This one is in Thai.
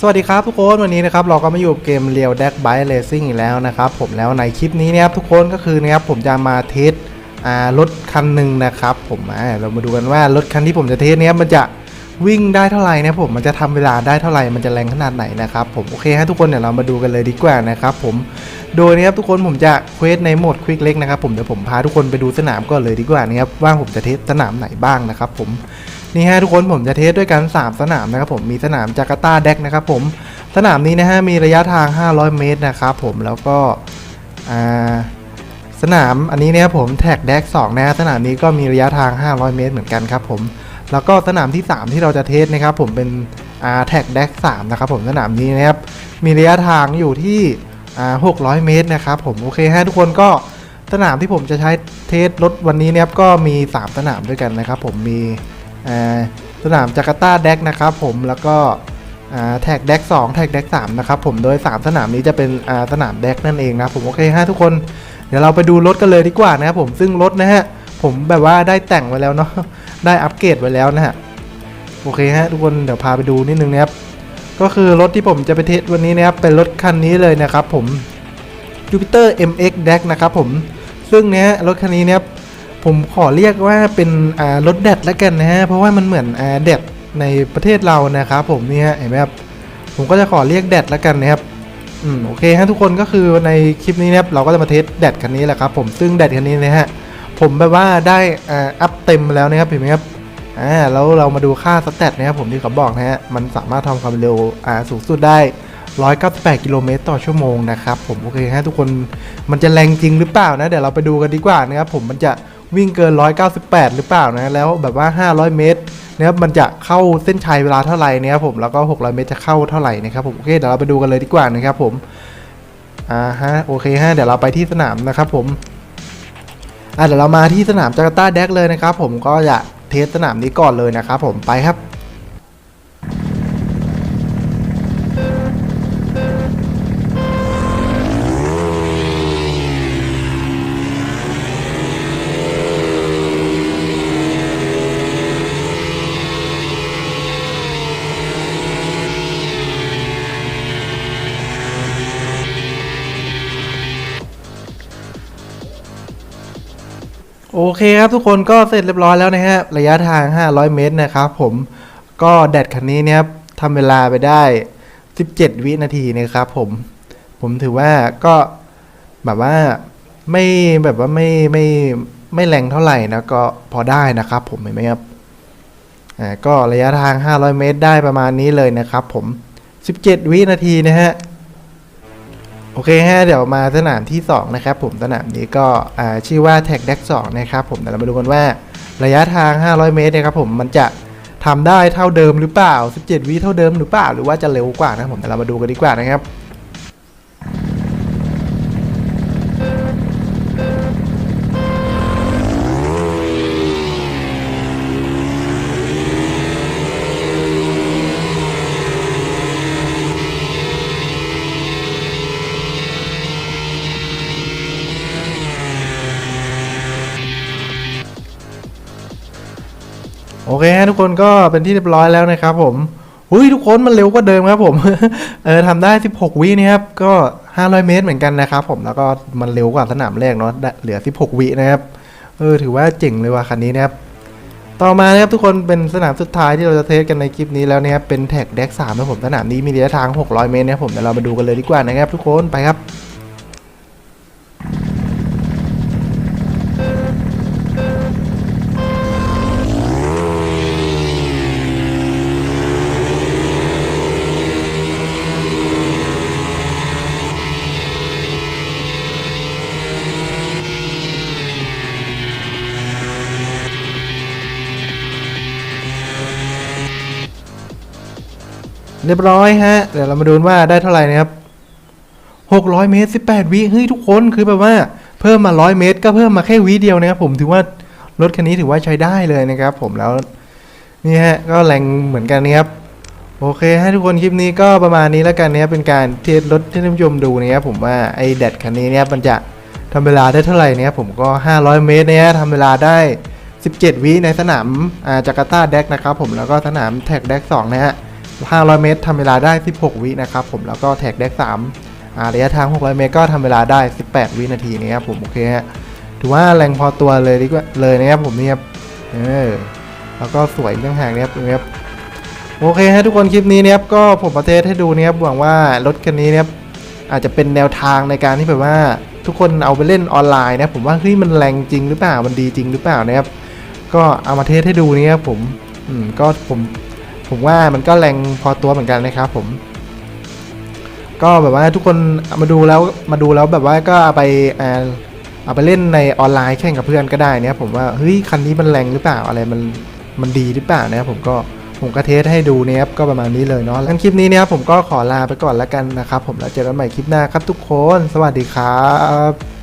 สวัสดีครับทุกคนวันนี้นะครับเราก็มาอยู่เกมเรียว d ดกไบ e ์เลซิ่งอีกแล้วนะครับผมแล้วในคลิปนี้นะครับทุกคนก็คือนะครับผมจะมาเทสรถคันหนึ่งนะครับผมอ่าเรามาดูกันว่ารถคันที่ผมจะเทสเนี้ยมันจะวิ่งได้เท่าไหร่นะผมมันจะทำเวลาได้เท่าไหร่มันจะแรงขนาดไหนนะครับผมโอเคฮะทุกคนเดี๋ยวเรามาดูกันเลยดีกว่านะครับผมโดยนะครับทุกคนผมจะเควสในโหมดควิกเล็กนะครับผมเดี๋ยวผมพาทุกคนไปดูสนามก่อนเลยดีกว่านะครับว่าผมจะเทสสนามไหนบ้างนะครับผม นี่ฮะทุกคนผมจะเทสด้วยกัน 3 สนามนะครับผมมีสนามจาการ์ตาแดกนะครับผมสนามนี้นะฮะมีระยะทาง 500 เมตรนะครับผมแล้วก็สนามอันนี้เนะครับผมแท็กแดก2นะสนามนี้ก็มีระยะทาง 500 เมตรเหมือนกันครับผมแล้วก็สนามที่ 3 ที่เราจะเทสนะครับผมเป็นแท็กแดก3นะครับผมสนามนี้นะครับมีระยะทางอยู่ที่600 เมตรนะครับผมโอเคฮะทุกคนก็สนามที่ผมจะใช้เทสรถวันนี้นะครับก็มี 3 สนามด้วยกันนะครับผมมี สนามจาการ์ตาแดกนะครับผมแล้วก็แท็กแดก2แท็กแดก3นะครับผมโดย 3 สนามนี้จะเป็นสนามแดกนั่นเองนะผมโอเคฮะทุกคนเดี๋ยวเราไปดูรถกันเลยดีกว่านะครับผมซึ่งรถนะฮะผมแบบว่าได้แต่งไว้แล้วเนาะได้อัปเกรดไว้แล้วนะฮะโอเคฮะทุกคนเดี๋ยวพาไปดูนิดนึงนะครับก็คือรถที่ผมจะไปเทสวันนี้นะครับเป็นรถคันนี้เลยนะครับผม Jupiter MX Deck นะครับผมซึ่งเนี้ยรถคันนี้เนี่ย ผมขอเรียกว่าเป็นรถแดดแล้วกันนะฮะ เพราะว่ามันเหมือนแดดในประเทศเรานะครับผมนี่ฮะเห็นไหมครับ ผมก็จะขอเรียกแดดแล้วกันนะครับ อืมโอเคฮะทุกคนก็คือในคลิปนี้นะครับเราก็จะมาเทสแดดคันนี้แหละครับผมซึ่งแดดคันนี้นะฮะผมแบบว่าได้อ่าอัพเต็มแล้วนะครับเห็นไหมครับอ่าแล้วเรามาดูค่าสแตทนะครับผมที่เขาบอกนะฮะมันสามารถทำความเร็วอ่าสูงสุดได้ 198 กิโลเมตรต่อชั่วโมงนะครับผมโอเคฮะทุกคนมันจะแรงจริงหรือเปล่านะเดี๋ยวเราไปดูกันดีกว่านะครับผมมันจะ วิ่งเกิน 198 หรือเปล่านะ แล้วแบบว่า 500 เมตรนะครับมันจะเข้าเส้นชัยเวลาเท่าไหร่นะครับผมแล้วก็ 600 เมตรจะเข้าเท่าไหร่นะครับผมโอเคเดี๋ยวเราไปดูกันเลยดีกว่านะครับผมอ่าฮะโอเคฮะเดี๋ยวเราไปที่สนามนะครับผมอ่าเดี๋ยวเรามาที่สนามจาการ์ตาแดกเลยนะครับผมก็จะเทสสนามนี้ก่อนเลยนะครับผมไปครับ โอเคครับทุกคนก็เสร็จเรียบร้อยแล้วนะฮะระยะทาง 500 เมตรนะครับผมก็แดดคันนี้เนี่ยทำเวลาไปได้ 17 วินาทีนะครับผมผมถือว่าก็แบบว่าไม่แบบว่าไม่ไม่ไม่แรงเท่าไหร่นะก็พอได้นะครับผมเห็นไหมครับอ่าก็ระยะทาง 500 เมตรได้ประมาณนี้เลยนะครับผม 17 วินาทีนะฮะ โอเคฮะเดี๋ยวมาสนามที่ 2 นะครับผมสนามนี้ก็ชื่อว่า Tag Deck 2นะครับผมเดี๋ยวเรามาดูกันว่าระยะทาง 500 เมตรนะครับผมมันจะทำได้เท่าเดิมหรือเปล่า 17 วิเท่าเดิมหรือเปล่า หรือว่าจะเร็วกว่านะครับผมเดี๋ยวเรามาดูกันดีกว่านะครับ โอเคฮะทุกคนก็เป็นที่เรียบร้อยแล้วนะครับผมหุ้ยทุกคนมันเร็วกว่าเดิมครับผม เออทำได้ 16 วินะครับ ก็ 500 เมตรเหมือนกันนะครับผม แล้วก็มันเร็วกว่าสนามแรกเนาะ เหลือ 16 วินะครับ เออ ถือว่าเจ๋งเลยว่ะคันนี้นะครับ ต่อมานะครับทุกคนเป็นสนามสุดท้ายที่เราจะเทสกันในคลิปนี้แล้วนะครับ เป็นแท็กแดก3นะผม สนามนี้มีระยะทาง 600 เมตรนะครับผม เดี๋ยวเรามาดูกันเลยดีกว่านะครับทุกคน ไปครับ เรียบร้อยฮะ เดี๋ยวเรามาดูว่าได้เท่าไหร่นะครับ600 เมตร 18 วิเฮ้ยทุกคนคือแบบว่าเพิ่มมา 100 เมตร ก็เพิ่มมาแค่วิเดียวนะครับผมถือว่ารถคันนี้ถือว่าใช้ได้เลยนะครับ ผมแล้วนี่ฮะก็แรงเหมือนกันนะครับโอเคให้ทุกคนคลิปนี้ก็ประมาณนี้แล้วกันนะครับเป็นการเทสรถที่ท่านผู้ชมดูนะครับผมว่าไอ้แดดคันนี้เนี่ยมันจะทำเวลาได้เท่าไหร่นะครับผมก็ 500 เมตรเนี่ยทำเวลาได้ 17 วิในสนามอ่าจาการ์ตาแดกนะครับผมแล้วก็สนามแท็กแดก2นะฮะ 500 เมตรทำเวลาได้ 16 วินะครับผมแล้วก็แท็กแดก3าระยะทาง 600 เมตรก็ทำเวลาได้ 18 วินาทีนะครับผมโอเคฮะถือว่าแรงพอตัวเลยดีกว่าเลยนะครับผมเนี่ยเออแล้วก็สวยเรื่องหางนะครับนะครับโอเคฮะทุกคนคลิปนี้นะครับก็ผมประเทศให้ดูนะครับหวังว่ารถคันนี้นะครับอาจจะเป็นแนวทางในการที่แบบว่าทุกคนเอาไปเล่นออนไลน์นะผมว่าเฮ้ยมันแรงจริงหรือเปล่ามันดีจริงหรือเปล่านะครับก็เอามาเทสให้ดูนี่ครับผมอืมก็ผม ผมว่ามันก็แรงพอตัวเหมือนกันนะครับผม ก็แบบว่าทุกคนมาดูแล้วมาดูแล้วแบบว่าก็เอาไปเอาไปเล่นในออนไลน์แข่งกับเพื่อนก็ได้เนี่ยผมว่าเฮ้ยคันนี้มันแรงหรือเปล่าอะไรมันมันดีหรือเปล่านะครับผมก็ผมก็เทสให้ดูเนี่ยครับก็ประมาณนี้เลยเนาะงั้นคลิปนี้เนี่ยครับผมก็ขอลาไปก่อนแล้วกันนะครับ ผมแล้วเจอกันใหม่คลิปหน้าครับทุกคน สวัสดีครับ